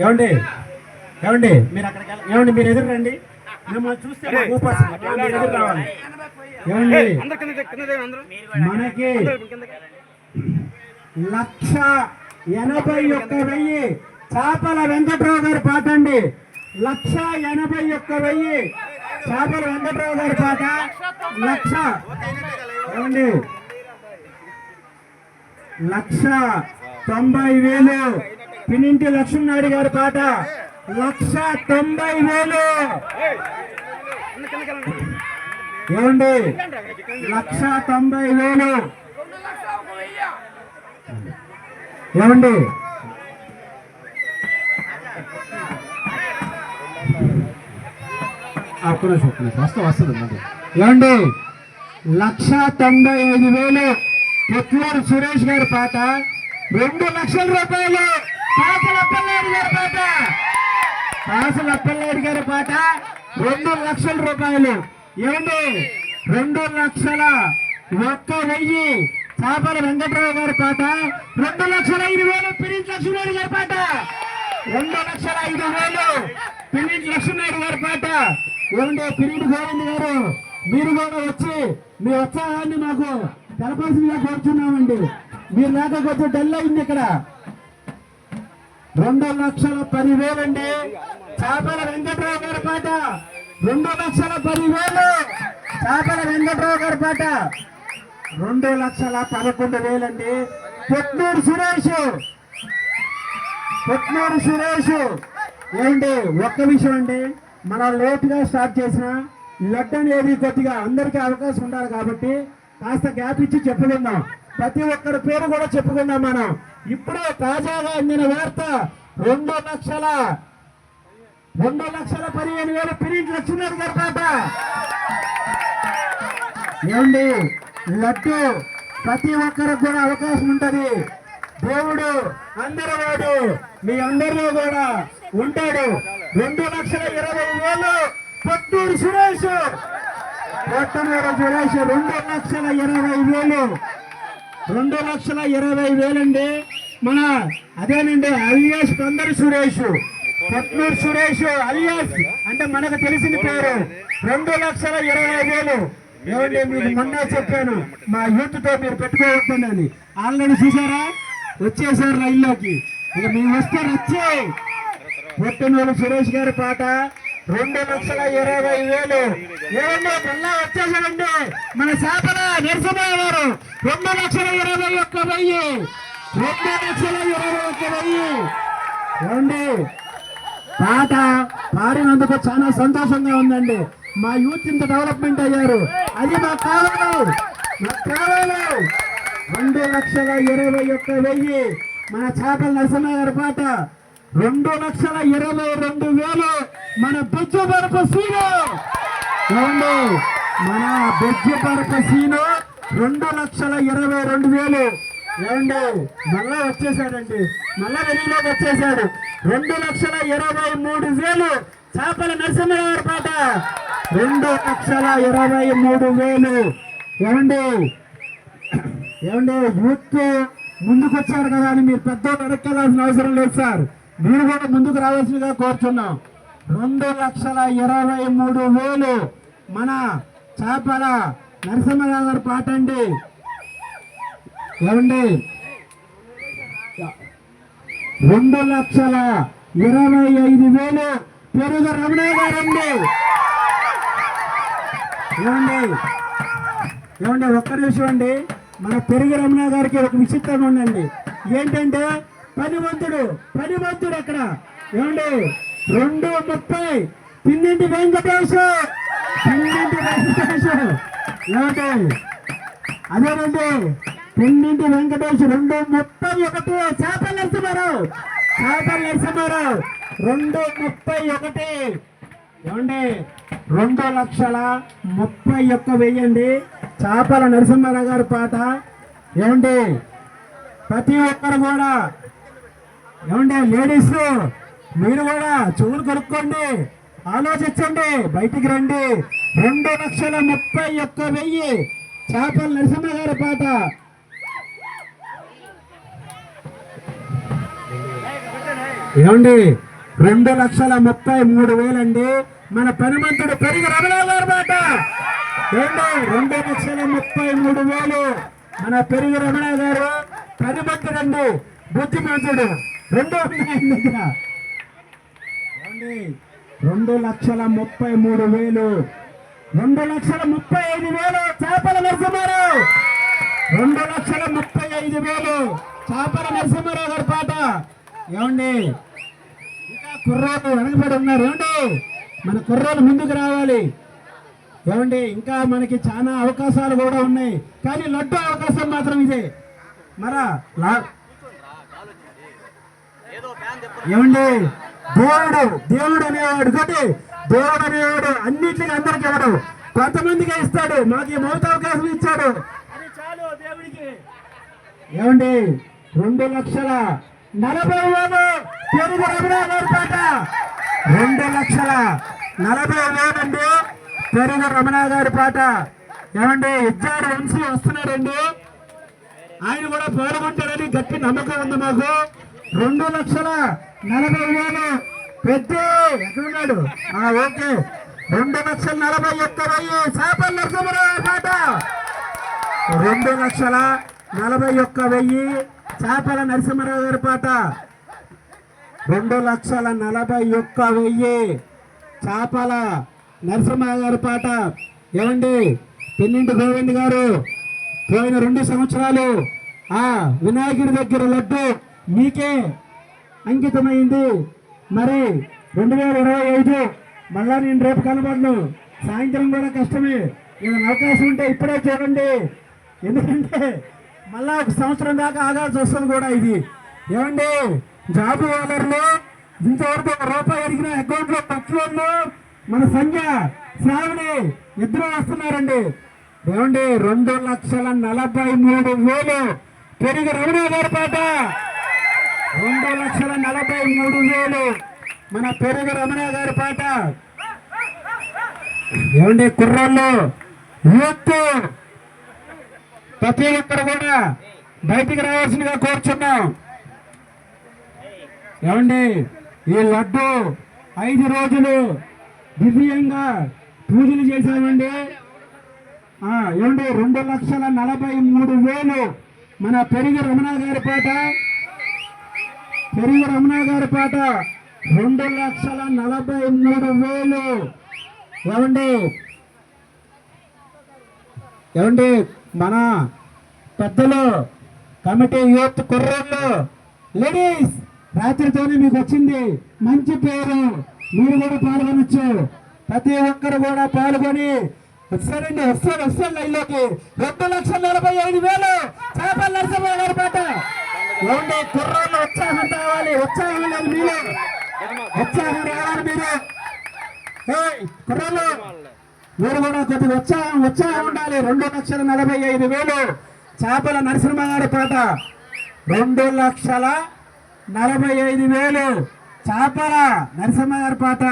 ఏమండి? ఏమండి? మీరు అక్కడికి ఏమండి మీరు ఎదురు రండి. మిమ్మల్ని చూస్తే. మీరు ఎదురు రావాలి. ఏమండి. మనకి. లక్ష ఎనభై ఒక్క వెయ్యి చేపల వెంకట్రావు గారి పాట అండి. లక్ష ఎనభై ఒక్క వెయ్యి చేపల వెంకట్రావు గారి పాట. లక్ష. ఏమండి? లక్ష తొంభై వేలు. పినింటి లక్ష్మీనాయుడు గారి పాట లక్ష తొంభై వేలు. ఏమండి? లక్ష తొంభై వేలు. ఏమండి? ఒక్క నిమిషం, ఒక్క నిమిషం. వస్తా వస్తుంది మళ్ళీ. ఏమండి? లక్ష తొంభై ఐదు వేలు. పుత్తూరు సురేష్ గారి పాట. రెండు లక్షల రూపాయలు. పాసల అప్పలనాయుడు గారి పాట. పాసల అప్పలనాయుడు గారి పాట రెండు లక్షల రూపాయలు. ఏమండి? రెండు లక్షల ఒక్క వెయ్యి చేపల వెంకటరావు గారి పాట. రెండు లక్షల ఐదు వేలు పిరించి లక్ష్మీనాయుడు గారి పాట. రెండు లక్షల ఐదు వేలు పిరించి లక్ష్మీనాయుడు గారి పాట. ఏమండి? పిరించి గోవింద్ గారు మీరు కూడా వచ్చి మీ ఉత్సాహాన్ని మాకు తెలపాల్సిందిగా కోరుచున్నామండి. మీరు లేకపోతే డల్ అయింది ఇక్కడ. రెండు లక్షల పదివేలండి. చేపల వెంకట్రావు గారి పాట. రెండు లక్షల పదివేలు. చేపల వెంకట్రావు గారి పాట. రెండు లక్షల పదకొండు వేలండి. పుట్నూరు సురేష్. పుట్నూరు సురేష్. ఏంటి ఒక్క విషయం అండి. మనం లేట్గా స్టార్ట్ చేసిన లడ్డు అనేది కొద్దిగా అందరికీ అవకాశం ఉండాలి కాబట్టి కాస్త గ్యాప్ ఇచ్చి చెప్పుకుందాం. ప్రతి ఒక్కరి పేరు కూడా చెప్పుకుందాం మనం. ఇప్పుడే తాజాగా అందిన వార్త రెండు లక్షల రెండు లక్షల పదిహేను వేల పిరించి లక్ష్మీనాథ్ గారి పాట ఏమండి? లడ్డు ప్రతి ఒక్కరికి కూడా అవకాశం ఉంటుంది. దేవుడు అందరి వాడు మీ అందరిలో కూడా ఉంటాడు. రెండు లక్షల ఇరవై వేలు పొట్టూరు సురేష్. పొట్టమూరు సురేష్ రెండు లక్షల ఇరవై వేలు. రెండు లక్షల ఇరవై వేలండి. మన అదేనండి అలియాస్ కొందరు సురేష్. పట్నూరు సురేష్ అలియాస్. అంటే మనకు తెలిసిన పేరు. రెండు లక్షల ఇరవై వేలు. ఏమండి మీకు మొన్న చెప్పాను. మా యూత్తో మీరు పెట్టుకోవద్దని ఆల్రెడీ చూసారా? వచ్చేసారు రైల్లోకి. ఇక మేము వస్తే వచ్చే పొట్టనూరు సురేష్ గారి పాట రెండు లక్షల ఇరవై వేలు. ఏమండి మళ్ళా వచ్చేసాడండి మన శాపల నరసింహయ్య గారు. రెండు లక్షల ఇరవై ఒక్క వెయ్యి. రెండు. లక్షల ఇరవై ఒక్క వెయ్యి ఏమండి పాట పాడినందుకు చాలా సంతోషంగా ఉందండి. మా యూత్ ఇంత డెవలప్మెంట్ అయ్యారు. అది మాకు కావాలి మాకు కావాలి రెండు లక్షల ఇరవై ఒక్క వెయ్యి. మన చేపల నరసింహ గారి పాట రెండు లక్షల ఇరవై రెండు వేలు మన బొజ్జు బరప సీను. ఏమండి? మన బొజ్జు బరప సీను రెండు లక్షల ఇరవై రెండు వేలు. ఏమండి? మళ్ళా వచ్చేసాడండి. మళ్ళా వెలుగులోకి వచ్చేసాడు. రెండు లక్షల ఇరవై మూడు వేలు చేపల నరసింహ పాట. రెండు లక్షల ఇరవై మూడు వేలు. ఏమండి? ఏమండి? యూత్ ముందుకు వచ్చారు కదా అని మీరు పెద్ద అడగలాల్సిన అవసరం లేదు సార్. మీరు కూడా ముందుకు రావాల్సిందిగా కోరుతున్నాం రెండు లక్షల ఇరవై మూడు వేలు. మన చేపల నరసింహరావు గారి పాట అండి. ఏమండి? రెండు లక్షల ఇరవై ఐదు వేలు పెరుగు రమణ గారండి. ఏమండి? ఏమండి ఒక్క నిమిషం అండి. మన పెరుగు రమణ గారికి ఒక విచిత్రం ఉందండి. ఏంటంటే పనిమంతుడు పనిమంతుడు అక్కడ. ఏమండి? రెండు ముప్పై పిన్నింటి వెంకటేశ్. పిన్నింటి వెంకటేశ్. ఏమంటే అదేనండి. రెండింటి వెంకటేష్ రెండు ముప్పై ఒకటి చేపల నరసింహారావు. చేపల నరసింహారావు రెండు ముప్పై ఒకటి. ఏమండి? రెండు లక్షల ముప్పై ఒక్క వెయ్యండి. చేపల నరసింహారావు గారి పాట. ఏమండి? ప్రతి ఒక్కరు కూడా. ఏమండి? లేడీస్ మీరు కూడా చెవులు కొనుక్కోండి. ఆలోచించండి. బయటికి రండి. రెండు లక్షల ముప్పై ఒక్క వెయ్యి చేపల నరసింహ గారి పాట. ఏమండి? రెండు లక్షల ముప్పై మూడు వేలండి. మన పనిమంతుడు పెరిగి రమణ గారు మాట ఏంటి రెండు లక్షల ముప్పై మూడు వేలు. మన పెరిగి రమణ గారు పనిమంతుడు అండి బుద్ధిమంతుడు. రెండు ఉన్నాయి రెండు లక్షల ముప్పై మూడు వేలు. రెండు లక్షల ముప్పై ఐదు వేలు. చేపల నరసింహారావు. రెండు లక్షల ముప్పై ఐదు వేలు. చేపల నరసింహారావు గారి పాట. ఏమండి? ఇంకా కుర్రోలు వెనకబడి ఉన్నారు. ఏమండి? మన కుర్రోలు ముందుకు రావాలి. ఏమండి? ఇంకా మనకి చాలా అవకాశాలు కూడా ఉన్నాయి. కానీ లడ్డు అవకాశం మాత్రం ఇదే. మరా ఏమండి? దేవుడు దేవుడు అనేవాడు ఒకటి దేవుడు అనేవాడు అన్నిటికీ అందరికి ఇవ్వడు. కొంతమందికి ఇస్తాడు. మాకు ఈ మౌత అవకాశం ఇచ్చాడు. అది చాలు దేవుడికి. ఏమండి? రెండు లక్షల నలభై వేలు. తెలుగు రమణ పాట రెండు లక్షల నలభై వేలండి. తెలుగు రమణ గారి పాట. ఏమండి ఇచ్చాడు వంశీ వస్తున్నారండి ఆయన కూడా పాల్గొంటాడని గట్టి నమ్మకం ఉంది మాకు. రెండు లక్షల నలభై వేలు. పెద్ద ఎక్కడున్నాడు? ఆ ఓకే. రెండు లక్షల నలభై ఒక్క వెయ్యి. చేపల నరసింహరావు పాట. రెండు లక్షల నలభై ఒక్క వెయ్యి. చేపల నరసింహరావు గారి పాట. రెండు లక్షల నలభై ఒక్క వెయ్యి చేపల నరసింహ గారి పాట. ఏమండి? పెన్నింటి గోవింద్ గారు పోయిన రెండు సంవత్సరాలు ఆ వినాయకుడి దగ్గర లడ్డు మీకే అంకితమైంది. మరి రెండు వేల ఇరవై ఐదు మళ్ళా నేను రేపు కనబడను. సాయంత్రం కూడా కష్టమే. ఏదైనా అవకాశం ఉంటే ఇప్పుడే చూడండి. ఎందుకంటే మళ్ళా ఒక సంవత్సరం దాకా ఆగాల్సి వస్తుంది కూడా ఇది. ఏమండి? జాబ్ ఓనర్లు ఇంతవరకు ఒక రూపాయి అడిగిన అకౌంట్లో పట్టులో మన సంఖ్య శ్రావణి ఇద్దరు వస్తున్నారండి. ఏమండి? రెండు లక్షల నలభై మూడు వేలు. పెరిగి రమణ గారి పాట. రెండు లక్షల నలభై మూడు వేలు. మన పెరుగు రమణ గారి పాట. ఏమండి? కుర్రాళ్ళు యూత్. ప్రతి ఒక్కరు కూడా బయటికి రావాల్సిందిగా కోరుచున్నాం. ఏమండి ఈ లడ్డు ఐదు రోజులు దివ్యంగా పూజలు చేశామండి. ఏమండి రెండు లక్షల నలభై మూడు వేలు మన పెరిగి రమణ గారి పాట. పెరిగి రమణ గారి పాట. రెండు లక్షల నలభై మూడు వేలు. ఏమండి ఏమండి మన పెద్దలు కమిటీ యూత్ కుర్రోళ్ళు లేడీస్ రాత్రితోనే మీకు వచ్చింది. మంచి పేరు. మీరు కూడా పాల్గొనొచ్చు. ప్రతి ఒక్కరు కూడా పాల్గొని వస్తారండి వస్తారు వస్తారు లైన్లోకి. రెండు లక్షల నలభై ఐదు వేలు చేపల నరసింహ గారి పాట. ఏమండి కుర్రోళ్ళు ఉత్సాహం కావాలి ఉత్సాహం లేదు మీరు ఉత్సాహం రావాలి మీరు ఏయ్, కుర్రోళ్ళు. మీరు కూడా కొద్ది ఉత్సాహం ఉత్సాహం ఉండాలి. రెండు లక్షల నలభై ఐదు వేలు. చేపల నరసింహగారి పాట. రెండు లక్షల నలభై ఐదు వేలు. చేపల నరసింహ గారి పాట.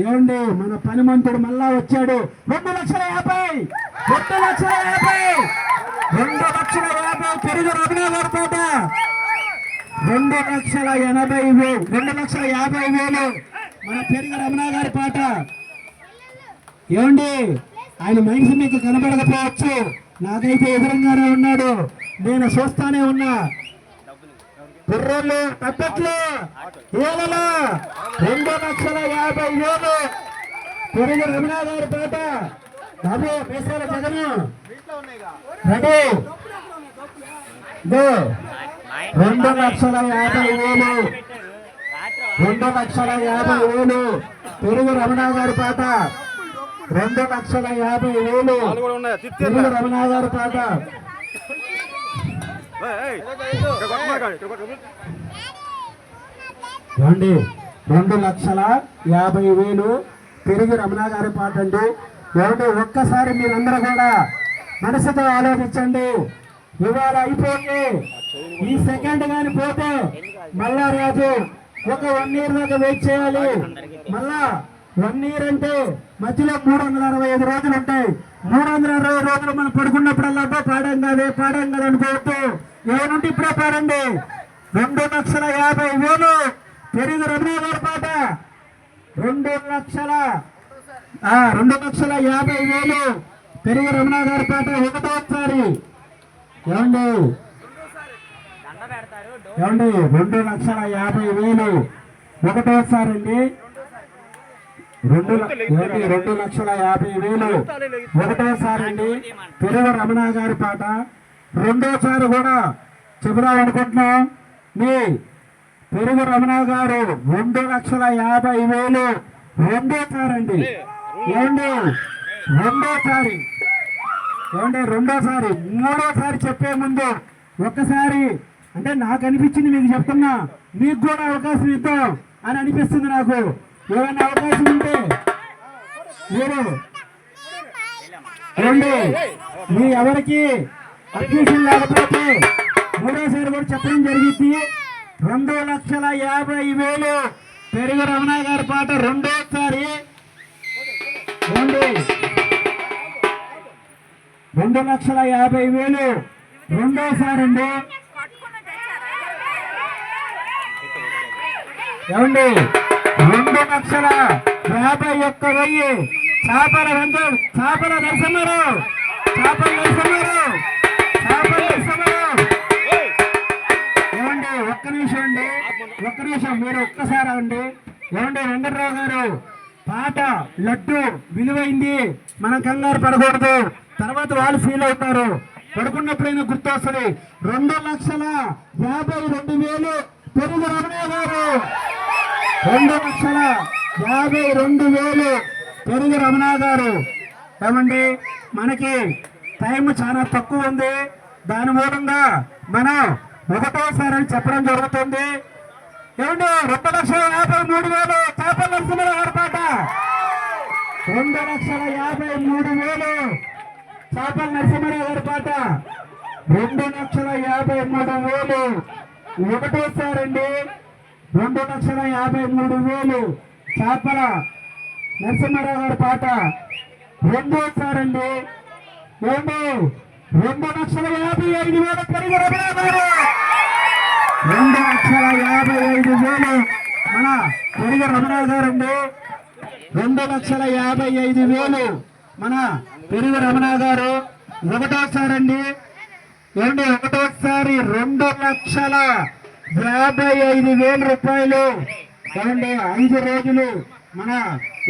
ఏమండి మన పనిమంతుడు మళ్ళా వచ్చాడు. రెండు లక్షల యాభై. రెండు లక్షల యాభై. రెండు లక్షల యాభై పెరుగు రమణ గారి పాట. రెండు లక్షల ఎనభై వేలు. రెండు లక్షల యాభై వేలు. మన పెరుగు రమణ గారి పాట. ఏమండి? ఆయన మనిషి మీకు కనబడకపోవచ్చు. నాకైతే ఎదురంగానే ఉన్నాడు. నేను చూస్తానే ఉన్నా. కుర్రోళ్ళు తప్పట్లు. ఏలలా. రెండు లక్షల యాభై వేలు. పెరుగు రమణ గారి పేట. బాబు పేసాల జగన్. రెడీ రెండు లక్షల యాభై వేలు. రెండు లక్షల యాభై వేలు. పెరుగు రమణ గారి పేట. రెండు లక్షల యాభై వేలు. రమణ గారి పాట. ఏమండి? రెండు లక్షల యాభై వేలు. పెరిగి రమణ గారి పాట అండి. ఏమండి? ఒక్కసారి మీరందరూ కూడా మనసుతో ఆలోచించండి. ఇవాళ అయిపోయి ఈ సెకండ్ కానీ పోతే మళ్ళా రాజు ఒక వన్ ఇయర్ దాకా వెయిట్ చేయాలి. మళ్ళా వన్ ఇయర్ అంటే మధ్యలో మూడు వందల అరవై ఐదు రోజులు ఉంటాయి మూడు వందల అరవై రోజులు మనం పడుకున్నప్పుడల్లా పాడం పాడాం కదే పాడాం కదా అనుకోవద్దు ఏమంటే ఇప్పుడే పాడండి? రెండు లక్షల యాభై వేలు. పెరుగు రమణ గారి పాట. రెండు లక్షల రెండు లక్షల యాభై వేలు. పెరుగు రమణ గారి పాట ఒకటోసారి ఏమండి? ఏమండి? రెండు లక్షల యాభై వేలు. ఒకటోసారి అండి. రెండు ఏమండి రెండు లక్షల యాభై వేలు. ఒకటోసారి అండి. పెరుగు రమణ గారి పాట. రెండోసారి కూడా చెబుదాం అనుకుంటున్నాం. మీ పెరుగు రమణ గారు రెండు లక్షల యాభై వేలు. రెండోసారి అండి. ఏమండి రెండోసారి. ఏమంటే రెండోసారి. మూడోసారి చెప్పే ముందు ఒక్కసారి అంటే నాకు అనిపించింది మీకు చెప్తున్నా. మీకు కూడా అవకాశం ఇద్దాం అని అనిపిస్తుంది నాకు. ఏమైనా అవకాశం ఉంటే. మీరు రండి. మీ ఎవరికి అడ్మిషన్ లేకపోతే మూడోసారి కూడా చెప్పడం జరిగింది. రెండు లక్షల యాభై వేలు. పెరుగు రమణ గారి పాట రెండోసారి. రెండు. రెండు లక్షల యాభై వేలు. రెండోసారి అండి ఏమండి? రెండు లక్షల యాభై ఒక్క వెయ్యి. చేపల వెంట చేపల నరసింహారావు చేపల నరసింహారావు చేపల నరసింహారావు. ఏమండి ఒక్క నిమిషం అండి ఒక్క నిమిషం మీరు ఒక్కసారి అండి ఏమండి వెంకటరావు గారు పాట లడ్డు విలువైంది మనం కంగారు పడకూడదు. తర్వాత వాళ్ళు ఫీల్ అవుతారు. పడుకున్నప్పుడైనా గుర్తొస్తుంది. రెండు లక్షల యాభై రెండు వేలు తెలుగు రమణ గారు. రెండు లక్షల యాభై రెండు వేలు పెరుగు రమణ గారు. ఏమండి? మనకి టైం చాలా తక్కువ ఉంది. దాని మూలంగా మనం ఒకటోసారి అని చెప్పడం జరుగుతుంది. ఏమండి? రెండు లక్షల యాభై మూడు వేలు చేపల నరసింహ గారి రెండు లక్షల యాభై మూడు వేలు చేపల నరసింహరావు గారి రెండు లక్షల యాభై మూడు వేలు ఒకటోసారండి రెండు లక్షల యాభై మూడు వేలు. చేపల నరసింహారావు గారి పాట. రెండోసారి సారండి ఏంటి రెండు లక్షల యాభై ఐదు వేల పెరిగి రమణ గారు రెండు లక్షల యాభై ఐదు వేలు మన పెరిగి రమణారావు గారు అండి రెండు లక్షల యాభై ఐదు వేలు మన పెరుగు రమణ గారు ఒకటోసారి అండి ఏమండి ఒకటోసారి రెండు లక్షల యాభై ఐదు వేల రూపాయలు. ఏమండి ఐదు రోజులు మన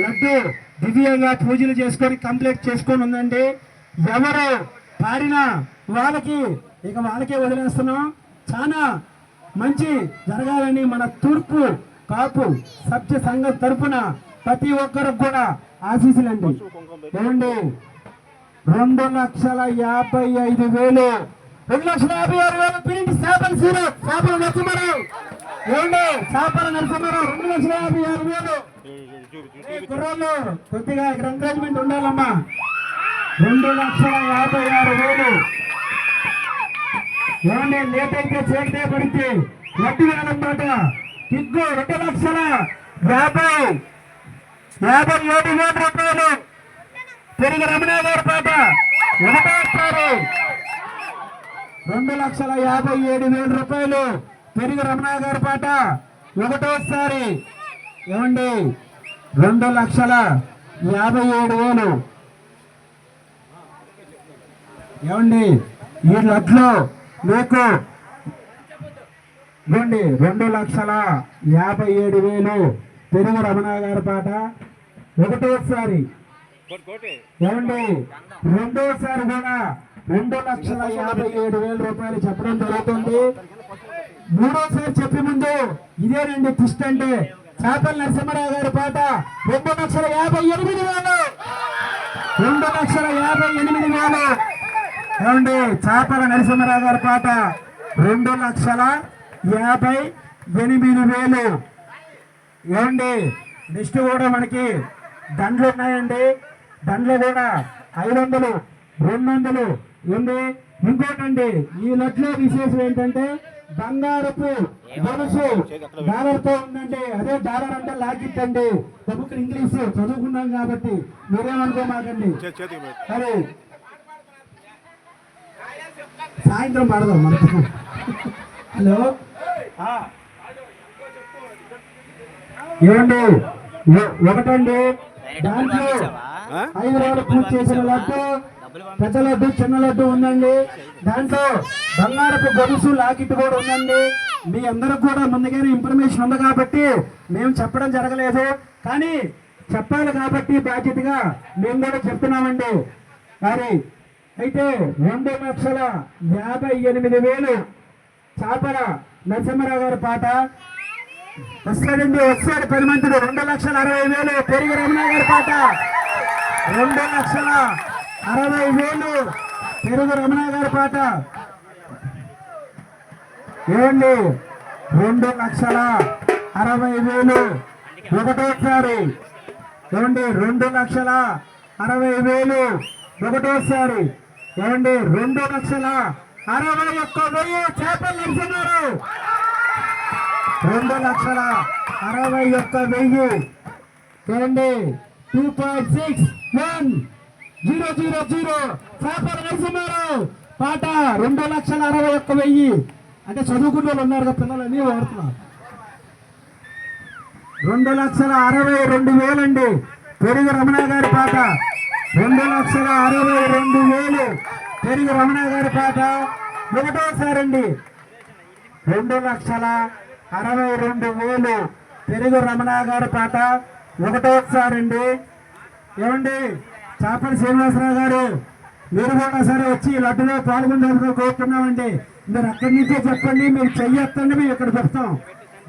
లడ్డు దివ్యంగా పూజలు చేసుకొని కంప్లీట్ చేసుకొని ఉందండి. ఎవరు పాడినా వాళ్ళకి ఇక వాళ్ళకే వదిలేస్తున్నాం. చాలా మంచి జరగాలని మన తూర్పు కాపు సభ్య సంఘం తరపున ప్రతి ఒక్కరికి కూడా ఆశీస్సులండి. ఏమండి రెండు లక్షల యాభై ఐదు వేలు రెండు లక్షల యాభై ఆరు వేల పిలిపి చేపల సీరు చేపల నరసింహారావు. ఏమండి? చేపల నరసింహారావు రెండు లక్షల యాభై ఆరు వేలు. ఏ కుర్రోళ్ళు కొద్దిగా ఇక్కడ ఎంకరేజ్మెంట్ ఉండాలమ్మా. రెండు లక్షల యాభై ఆరు వేలు. ఏమండి లేట్ అయితే చేతితే పడితే లడ్డు వేయాలన్నమాట కిగ్గు రెండు లక్షల యాభై. యాభై ఏడు వేల రూపాయలు. తిరిగి రమణ గారి పాట. ఒకటోసారి రెండు లక్షల యాభై ఏడు వేల రూపాయలు. పెరిగి రమణ గారి పాట ఒకటోసారి. ఏమండి? రెండు లక్షల యాభై ఏడు వేలు. ఏమండి? ఈ లడ్లో మీకు ఇవ్వండి. రెండు లక్షల యాభై ఏడు వేలు. పెరుగు రమణ గారి పాట ఒకటోసారి. ఏమండి? రెండోసారి కూడా రెండు లక్షల యాభై ఏడు వేల రూపాయలు చెప్పడం జరుగుతుంది. మూడోసారి చెప్పే ముందు ఇదేనండి ట్విస్ట్ అంటే చేపల నరసింహరావు గారి పాట రెండు లక్షల యాభై ఎనిమిది వేలు. రెండు లక్షల యాభై ఎనిమిది వేలు. ఏమండి చేపల నరసింహరావు గారి పాట రెండు లక్షల యాభై ఎనిమిది వేలు. ఏమండి నెక్స్ట్ కూడా మనకి దండ్లు ఉన్నాయండి. దండ్లు కూడా ఐదు వందలు రెండు వందలు ఏంది ఇంకోటండి ఈ లట్లో విశేషం ఏంటంటే బంగారపు గొలుసు డాలర్తో ఉందండి. అదే డాలర్ అంటే లాగిట్టండి తమకు ఇంగ్లీష్ చదువుకున్నాం కాబట్టి మీరేమనుకోమాకండి? సరే. సాయంత్రం పడదాం మనకు. హలో? ఏమండి? ఒకటండి. దాంట్లో? ఐదు రోజులు పూజ చేసిన లడ్డు పెద్ద లడ్డు చిన్న లడ్డు ఉందండి. దాంట్లో బంగారపు గొలుసు లాకెట్ కూడా ఉందండి. మీ అందరికి కూడా ముందుగానే ఇన్ఫర్మేషన్ ఉంది కాబట్టి మేము చెప్పడం జరగలేదు. కానీ చెప్పాలి కాబట్టి బాధ్యతగా మేము కూడా చెప్తున్నామండి. మరి అయితే రెండు లక్షల యాభై ఎనిమిది వేలు చాపల నరసింహరావు గారి పాట. వస్తాడండి వస్తాడు పరిమంతుడు రెండు లక్షల అరవై వేలు పెరిగి రమణ గారి పాట. రెండు లక్షల అరవై వేలు. పెరుగు రమణ గారి పాట. ఏమండి రెండు లక్షల అరవై వేలు. ఒకటోసారి. ఏమండి రెండు లక్షల అరవై వేలు. ఒకటోసారి. ఏమండి రెండు లక్షల అరవై ఒక్క వెయ్యి చేపలు నడుస్తున్నారు రెండు లక్షల అరవై ఒక్క వెయ్యి. ఏమండి two point six one zero zero zero. చేపల నరసింహారావు పాట రెండు లక్షల అరవై ఒక్క వెయ్యి. అంటే చదువుకున్న వాళ్ళు ఉన్నారు కదా పిల్లలని వాడుతున్నారు. రెండు లక్షల అరవై రెండు వేలండి. పెరుగు రమణ గారి పాట. రెండు లక్షల అరవై రెండు వేలు. పెరుగు రమణ గారి పాట. ఒకటోసారండి. అండి రెండు లక్షల అరవై రెండు వేలు. పెరుగు రమణ గారి పాట. ఒకటోసారండి. అండి ఏమండి? చాపల్లి శ్రీనివాసరావు గారు మీరు కూడా సరే వచ్చి లడ్డులో పాల్గొనేందుకు కోరుతున్నామండి. మీరు అక్కడి నుంచే చెప్పండి మీరు చెయ్యొత్తండి మేము ఇక్కడ చెప్తాం.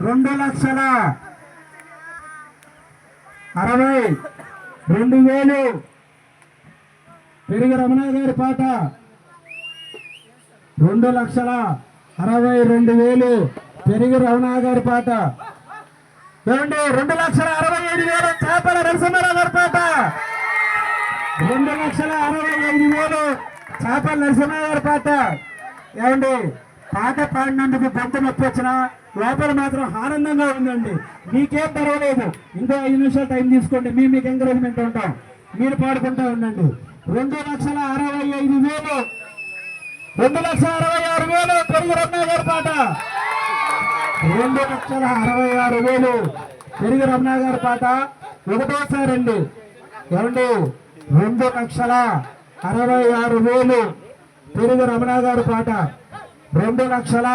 రెండు లక్షల అరవై రెండు వేలు. పెరిగి రమణ గారి పాట. రెండు లక్షల అరవై రెండు వేలు. పెరిగి రమణ గారి పాట. ఏమండి రెండు లక్షల అరవై ఏడు వేలు చేపల నరసింహారావు గారి పాట. రెండు లక్షల అరవై ఐదు వేలు చేపల నరసింహారావు గారి పాట. ఏమండి? పాట పాడినందుకు గొంతు నొప్పి వచ్చినా లోపల మాత్రం ఆనందంగా ఉందండి. మీకేం పర్వాలేదు. ఇంకో ఐదు నిమిషాలు టైం తీసుకోండి. మేము మీకు ఎంకరేజ్మెంట్ ఉంటాం. మీరు పాడుకుంటా ఉండండి. రెండు లక్షల అరవై ఐదు వేలు. రెండు లక్షల అరవై ఆరు వేలు. పెరుగు రమణ గారి పాట. రెండు లక్షల అరవై ఆరు వేలు. పెరుగు రమణ గారి పాట. ఒకటోసారి అండి ఏమండి? రెండు లక్షల అరవై ఆరు వేలు. తెలుగు రమణ గారి పాట. రెండు లక్షల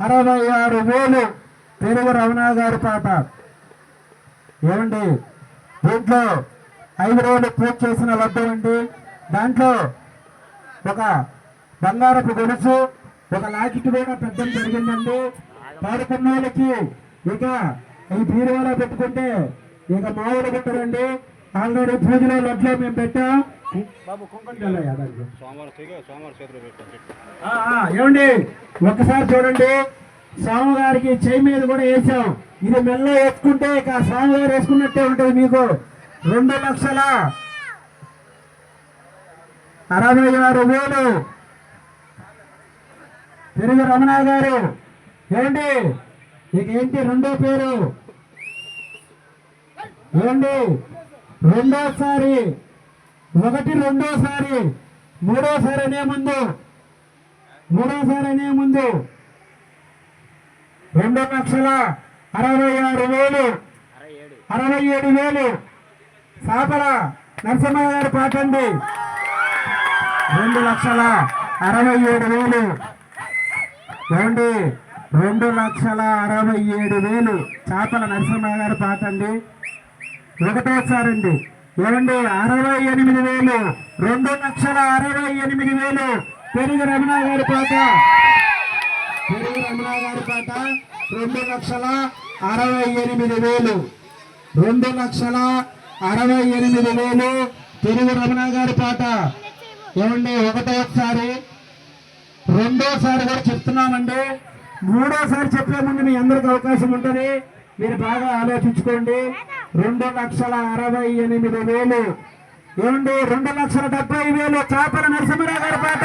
అరవై ఆరు వేలు. తెలుగు రమణ గారి పాట. ఏమండి? దీంట్లో ఐదు రోజులు పూజ చేసిన లబ్ధం అండి దాంట్లో ఒక బంగారపు గొలుసు ఒక లాకెట్ కూడా పెద్దం జరిగిందండి. పాడుకున్న వాళ్ళకి ఇక ఈ బీరువాలో పెట్టుకుంటే ఇక మామూలు పెట్టరండి. ఆల్రెడీ పూజలో లడ్లో మేము పెట్టాం. ఏమండి? ఒక్కసారి చూడండి. స్వామివారికి చేయి మీద కూడా వేసాం. ఇది మెల్ల వేసుకుంటే ఇక స్వామివారు వేసుకున్నట్టే ఉంటుంది మీకు. రెండు లక్షల అరవై ఆరు వేలు. పెరుగు రమణ గారు ఏమండి? ఇక ఏంటి రెండో పేరు? ఏమండి? రెండోసారి ఒకటి రెండోసారి మూడోసారి అనే ముందు మూడోసారి అనే ముందు రెండు లక్షల అరవై ఆరు వేలు అరవై ఏడు వేలు. సాపల నరసింహ గారు పాటండి రెండు లక్షల అరవై ఏడు వేలు. ఏమండి? రెండు లక్షల అరవై ఏడు వేలు. చేపల నరసింహ గారు పాటండి ఒకటోసారి అండి ఏమండి అరవై ఎనిమిది వేలు. రెండు లక్షల అరవై ఎనిమిది వేలు. పెరుగు రమణ గారి పాట. పెరుగు రమణ గారి పాట. రెండు లక్షల అరవై ఎనిమిది వేలు. రెండు లక్షల అరవై ఎనిమిది వేలు. పెరుగు రమణ గారి పాట. ఏమండి ఒకటోసారి. రెండోసారి కూడా చెప్తున్నామండి. మూడోసారి చెప్పే ముందు మీ అందరికి అవకాశం ఉంటుంది. మీరు బాగా ఆలోచించుకోండి. రెండు లక్షల అరవై ఎనిమిది వేలు. ఏమండి? రెండు లక్షల డెబ్బై వేలు. చేపల నరసింహరావు గారి పాట.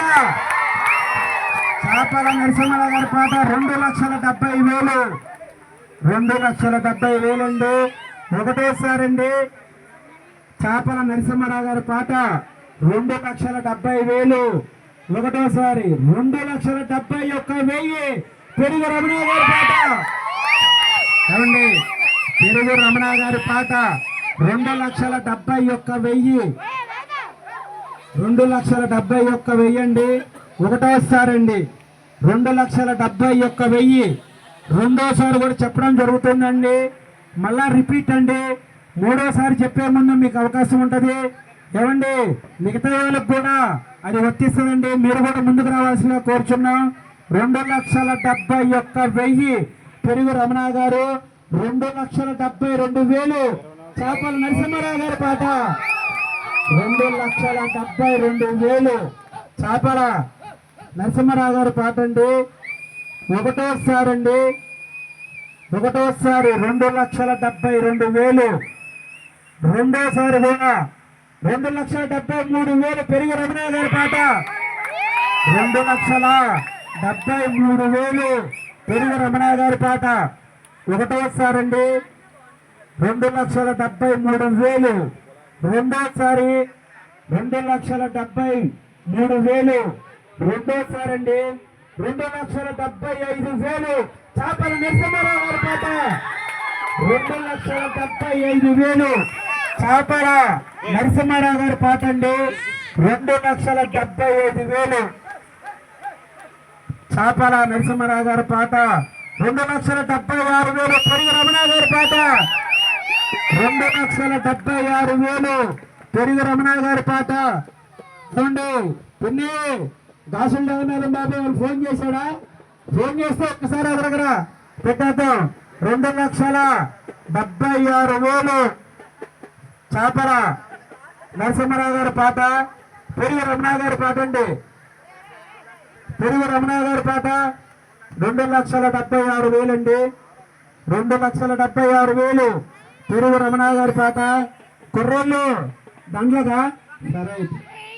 చేపల నరసింహరావు గారి పాట రెండు లక్షల డెబ్బై వేలు. రెండు లక్షల డెబ్బై వేలండి. ఒకటోసారి అండి చేపల నరసింహరావు గారి పాట రెండు లక్షల డెబ్బై వేలు. ఒకటోసారి రెండు లక్షల డెబ్బై ఒక్క వెయ్యి. పెరుగు రమణ గారి పాట. ఏమండి? తెలుగు రమణ గారి పాట రెండు లక్షల డెబ్బై ఒక్క వెయ్యి. రెండు లక్షల డెబ్బై ఒక్క వెయ్యి అండి ఒకటోసారి అండి. రెండు లక్షల డెబ్బై ఒక్క వెయ్యి. రెండోసారి కూడా చెప్పడం జరుగుతుందండి. మళ్ళా రిపీట్ అండి. మూడోసారి చెప్పే ముందు మీకు అవకాశం ఉంటుంది. ఏమండి? మిగతా వాళ్ళకి కూడా అది వర్తిస్తుందండి. మీరు కూడా ముందుకు రావాల్సిందిగా కోరుచున్నాం. రెండు లక్షల డెబ్బై ఒక్క వెయ్యి. పెరుగు రమణ గారు రెండు లక్షల డెబ్బై రెండు వేలు. చేపల నరసింహారావు గారి పాట. రెండు లక్షల డెబ్బై రెండు వేలు. చేపల నరసింహారావు గారి పాట అండి. ఒకటోసారి అండి. ఒకటోసారి రెండు లక్షల డెబ్బై రెండు వేలు. రెండోసారి కూడా రెండు లక్షల డెబ్బై మూడు వేలు. పెరిగి రమణ గారి పాట. రెండు లక్షల డెబ్బై మూడు వేలు. పెరిగి రమణ గారి పాట. ఒకటోసారి అండి రెండు లక్షల డెబ్బై మూడు వేలు. రెండోసారి రెండు లక్షల డెబ్బై మూడు వేలు. రెండోసారి అండి రెండు లక్షల డెబ్బై ఐదు వేలు. చేపల నరసింహారావు గారి పాట. రెండు లక్షల డెబ్బై ఐదు వేలు. చేపల నరసింహారావు గారి పాట అండి. రెండు లక్షల డెబ్బై ఐదు వేలు. చేపల నరసింహారావు గారి పాట. రెండు లక్షల డెబ్బై ఆరు వేలు పెరిగి రమణ గారి పాట. రెండు లక్షల డెబ్బై ఆరు వేలు పెరిగి రమణ గారి పాట. చూడండి పిన్ని దాసులు జగన్నాథం బాబు వాళ్ళు ఫోన్ చేశాడా? ఫోన్ చేస్తే ఒక్కసారి అదరగర పెట్టేద్దాం. రెండు లక్షల డెబ్బై ఆరు వేలు. చేపల నరసింహరావు గారి పాట. పెరిగి రమణ గారి పాట అండి. పెరుగు రమణ గారి పాట. రెండు లక్షల డెబ్బై ఆరు వేలండి. రెండు లక్షల డెబ్బై ఆరు వేలు. తిరుగు రమణ గారి పాట. కుర్రోళ్ళు దండ్లగా సరే. అయితే.